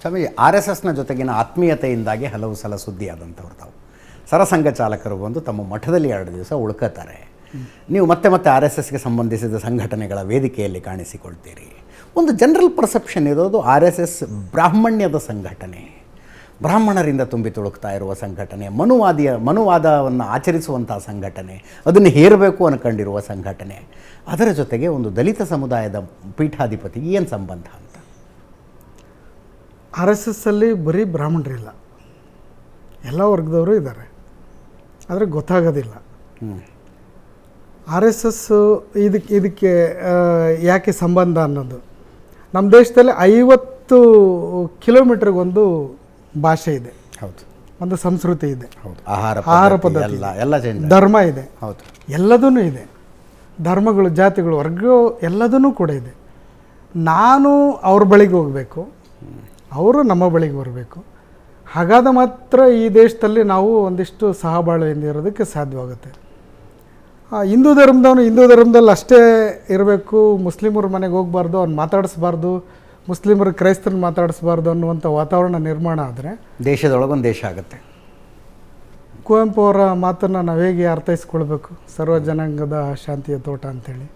ಸ್ವಾಮಿ, R S ಎಸ್ನ ಜೊತೆಗಿನ ಆತ್ಮೀಯತೆಯಿಂದಾಗಿ ಹಲವು ಸಲ ಸುದ್ದಿಯಾದಂಥವ್ರು ತಾವು. ಸರಸಂಘ ಚಾಲಕರು ಬಂದು ತಮ್ಮ ಮಠದಲ್ಲಿ ಎರಡು ದಿವಸ ಉಳ್ಕೋತಾರೆ. ನೀವು ಮತ್ತೆ ಮತ್ತೆ ಆರ್ ಎಸ್ ಎಸ್ಗೆ ಸಂಬಂಧಿಸಿದ ಸಂಘಟನೆಗಳ ವೇದಿಕೆಯಲ್ಲಿ ಕಾಣಿಸಿಕೊಳ್ತೀರಿ. ಒಂದು ಜನರಲ್ ಪರ್ಸೆಪ್ಷನ್ ಇರೋದು ಆರ್ ಎಸ್ ಎಸ್ ಬ್ರಾಹ್ಮಣ್ಯದ ಸಂಘಟನೆ. ಬ್ರಾಹ್ಮಣರಿಂದ ತುಂಬಿ ತುಳುಕ್ತಾ ಇರುವ ಸಂಘಟನೆ, ಮನುವಾದಿಯ, ಮನುವಾದವನ್ನು ಆಚರಿಸುವಂಥ ಸಂಘಟನೆ, ಅದನ್ನು ಹೇರಬೇಕು ಅನ್ಕೊಂಡಿರುವ ಸಂಘಟನೆ. ಅದರ ಜೊತೆಗೆ ಒಂದು ದಲಿತ ಸಮುದಾಯದ ಪೀಠಾಧಿಪತಿ, ಏನು ಸಂಬಂಧ ಆರ್ ಎಸ್ ಎಸ್ಸಲ್ಲಿ ಬರೀ ಬ್ರಾಹ್ಮಣರಿಲ್ಲ. ಎಲ್ಲ ವರ್ಗದವರು ಇದ್ದಾರೆ. ಆದರೆ ಗೊತ್ತಾಗೋದಿಲ್ಲ. ಆರ್ ಎಸ್ ಎಸ್ ಇದಕ್ಕೆ ಇದಕ್ಕೆ ಯಾಕೆ ಸಂಬಂಧ ಅನ್ನೋದು. ನಮ್ಮ ದೇಶದಲ್ಲಿ ಐವತ್ತು ಕಿಲೋಮೀಟ್ರಿಗೊಂದು ಭಾಷೆ ಇದೆ. ಹೌದು. ಒಂದು ಸಂಸ್ಕೃತಿ ಇದೆ. ಹೌದು. ಆಹಾರ ಆಹಾರ ಪದ್ಧತಿ. ಎಲ್ಲ ಧರ್ಮ ಇದೆ. ಹೌದು. ಎಲ್ಲದೂ ಇದೆ. ಧರ್ಮಗಳು ಜಾತಿಗಳು ವರ್ಗ ಎಲ್ಲದೂ ಕೂಡ ಇದೆ. ನಾನು ಅವ್ರ ಬಳಿಗೆ ಹೋಗಬೇಕು. ಅವರು ನಮ್ಮ ಬಳಿಗೆ ಬರಬೇಕು. ಹಾಗಾದ ಮಾತ್ರ ಈ ದೇಶದಲ್ಲಿ ನಾವು ಒಂದಿಷ್ಟು ಸಹಬಾಳ್ವೆಯಿಂದ ಇರೋದಕ್ಕೆ ಸಾಧ್ಯವಾಗುತ್ತೆ. ಆ, ಹಿಂದೂ ಧರ್ಮದವನು ಹಿಂದೂ ಧರ್ಮದಲ್ಲಿ ಅಷ್ಟೇ ಇರಬೇಕು. ಮುಸ್ಲಿಮರ ಮನೆಗೆ ಹೋಗಬಾರ್ದು ಅವ್ನು ಮಾತಾಡಿಸ್ಬಾರ್ದು ಮುಸ್ಲಿಮರು ಕ್ರೈಸ್ತರನ್ನ ಮಾತಾಡಿಸ್ಬಾರ್ದು ಅನ್ನುವಂಥ ವಾತಾವರಣ ನಿರ್ಮಾಣ ಆದರೆ ದೇಶದೊಳಗೊಂದು ದೇಶ ಆಗುತ್ತೆ. ಕುವೆಂಪು ಅವರ ಮಾತನ್ನು ನಾವು ಹೇಗೆ ಅರ್ಥೈಸ್ಕೊಳ್ಬೇಕು? ಸರ್ವ ಜನಾಂಗದ ಶಾಂತಿಯ ತೋಟ ಅಂಥೇಳಿ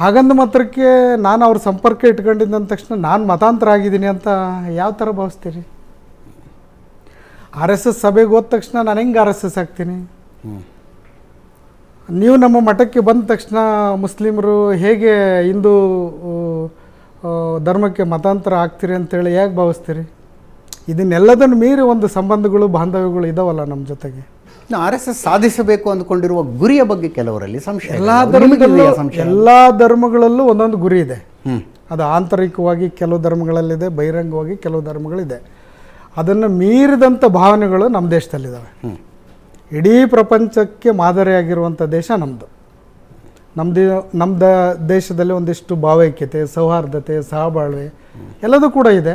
ಹಾಗಂದ ಮಾತ್ರಕ್ಕೆ ನಾನು ಅವ್ರ ಸಂಪರ್ಕ ಇಟ್ಕೊಂಡಿದ್ದ ತಕ್ಷಣ ನಾನು ಮತಾಂತರ ಆಗಿದ್ದೀನಿ ಅಂತ ಯಾವ ಥರ ಭಾವಿಸ್ತೀರಿ? ಆರ್ ಎಸ್ ಎಸ್ ಸಭೆಗೆ ಹೋದ ತಕ್ಷಣ ನಾನು ಹೆಂಗೆ ಆರ್ ಎಸ್ ಎಸ್ ಆಗ್ತೀನಿ. ನೀವು ನಮ್ಮ ಮಠಕ್ಕೆ ಬಂದ ತಕ್ಷಣ ಮುಸ್ಲಿಮರು ಹೇಗೆ ಹಿಂದೂ ಧರ್ಮಕ್ಕೆ ಮತಾಂತರ ಆಗ್ತೀರಿ ಅಂತೇಳಿ ಹೇಗೆ ಭಾವಿಸ್ತೀರಿ? ಇದನ್ನೆಲ್ಲದನ್ನು ಮೀರಿ ಒಂದು ಸಂಬಂಧಗಳು, ಬಾಂಧವ್ಯಗಳು ಇದಾವಲ್ಲ ನಮ್ಮ ಜೊತೆಗೆ. ಆರ್ ಎಸ್ ಎಸ್ ಸಾಧಿಸಬೇಕು ಅಂದ್ಕೊಂಡಿರುವ ಗುರಿಯ ಬಗ್ಗೆ ಕೆಲವರಲ್ಲಿ ಸಂಶಯ ಎಲ್ಲ. ನಿಮಗಿದೆಯಾ ಎಲ್ಲ ಧರ್ಮಗಳಲ್ಲೂ ಒಂದೊಂದು ಗುರಿ ಇದೆ. ಅದು ಆಂತರಿಕವಾಗಿ ಕೆಲವು ಧರ್ಮಗಳಲ್ಲಿದೆ ಬಹಿರಂಗವಾಗಿ ಕೆಲವು ಧರ್ಮಗಳಿದೆ. ಅದನ್ನು ಮೀರಿದಂಥ ಭಾವನೆಗಳು ನಮ್ಮ ದೇಶದಲ್ಲಿದ್ದಾವೆ. ಇಡೀ ಪ್ರಪಂಚಕ್ಕೆ ಮಾದರಿಯಾಗಿರುವಂಥ ದೇಶ ನಮ್ಮದು ನಮ್ಮದು ನಮ್ಮ ದ ದೇಶದಲ್ಲಿ ಒಂದಿಷ್ಟು ಭಾವೈಕ್ಯತೆ ಸೌಹಾರ್ದತೆ ಸಹಬಾಳ್ವೆ ಎಲ್ಲದೂ ಕೂಡ ಇದೆ.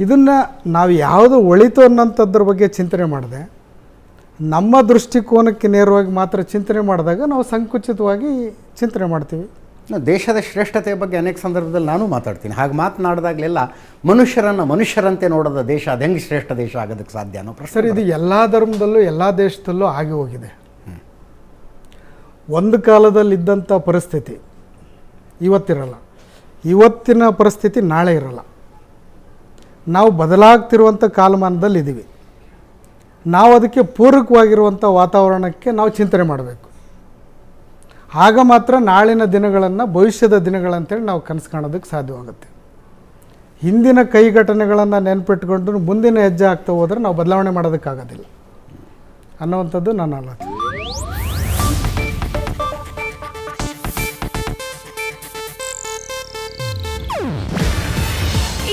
ಇದನ್ನು ನಾವು ಯಾವುದು ಒಳಿತು ಅನ್ನೋಂಥದ್ರ ಬಗ್ಗೆ ಚಿಂತನೆ ಮಾಡಿದೆ. ನಮ್ಮ ದೃಷ್ಟಿಕೋನಕ್ಕೆ ನೇರವಾಗಿ ಮಾತ್ರ ಚಿಂತನೆ ಮಾಡಿದಾಗ ನಾವು ಸಂಕುಚಿತವಾಗಿ ಚಿಂತನೆ ಮಾಡ್ತೀವಿ. ದೇಶದ ಶ್ರೇಷ್ಠತೆಯ ಬಗ್ಗೆ ಅನೇಕ ಸಂದರ್ಭದಲ್ಲಿ ನಾನು ಮಾತಾಡ್ತೀನಿ. ಹಾಗೆ ಮಾತನಾಡಿದಾಗಲೆಲ್ಲ ಮನುಷ್ಯರನ್ನು ಮನುಷ್ಯರಂತೆ ನೋಡದ ದೇಶ ಅದು ಹೆಂಗೆ ಶ್ರೇಷ್ಠ ದೇಶ ಆಗೋದಕ್ಕೆ ಸಾಧ್ಯ ಅನ್ನೋ ಪ್ರಶ್ನೆ ಸರ್ ಇದು ಎಲ್ಲ ಧರ್ಮದಲ್ಲೂ ಎಲ್ಲ ದೇಶದಲ್ಲೂ ಆಗಿ ಹೋಗಿದೆ. ಒಂದು ಕಾಲದಲ್ಲಿ ಇದ್ದಂಥ ಪರಿಸ್ಥಿತಿ ಇವತ್ತಿರಲ್ಲ. ಇವತ್ತಿನ ಪರಿಸ್ಥಿತಿ ನಾಳೆ ಇರಲ್ಲ. ನಾವು ಬದಲಾಗ್ತಿರುವಂಥ ಕಾಲಮಾನದಲ್ಲಿ ಇದ್ದೀವಿ ನಾವು ಅದಕ್ಕೆ ಪೂರಕವಾಗಿರುವಂಥ ವಾತಾವರಣಕ್ಕೆ ನಾವು ಚಿಂತನೆ ಮಾಡಬೇಕು. ಆಗ ಮಾತ್ರ ನಾಳಿನ ದಿನಗಳನ್ನು ಭವಿಷ್ಯದ ದಿನಗಳಂತೇಳಿ ನಾವು ಕನಸು ಕಾಣೋದಕ್ಕೆ ಸಾಧ್ಯವಾಗುತ್ತೆ. ಹಿಂದಿನ ಕೈ ಘಟನೆಗಳನ್ನು ನೆನಪಿಟ್ಕೊಂಡು ಮುಂದಿನ ಹೆಜ್ಜೆ ಆಗ್ತಾ ಹೋದರೆ ನಾವು ಬದಲಾವಣೆ ಮಾಡೋದಕ್ಕಾಗೋದಿಲ್ಲ ಅನ್ನುವಂಥದ್ದು ನನ್ನ ಆಲೋಚನೆ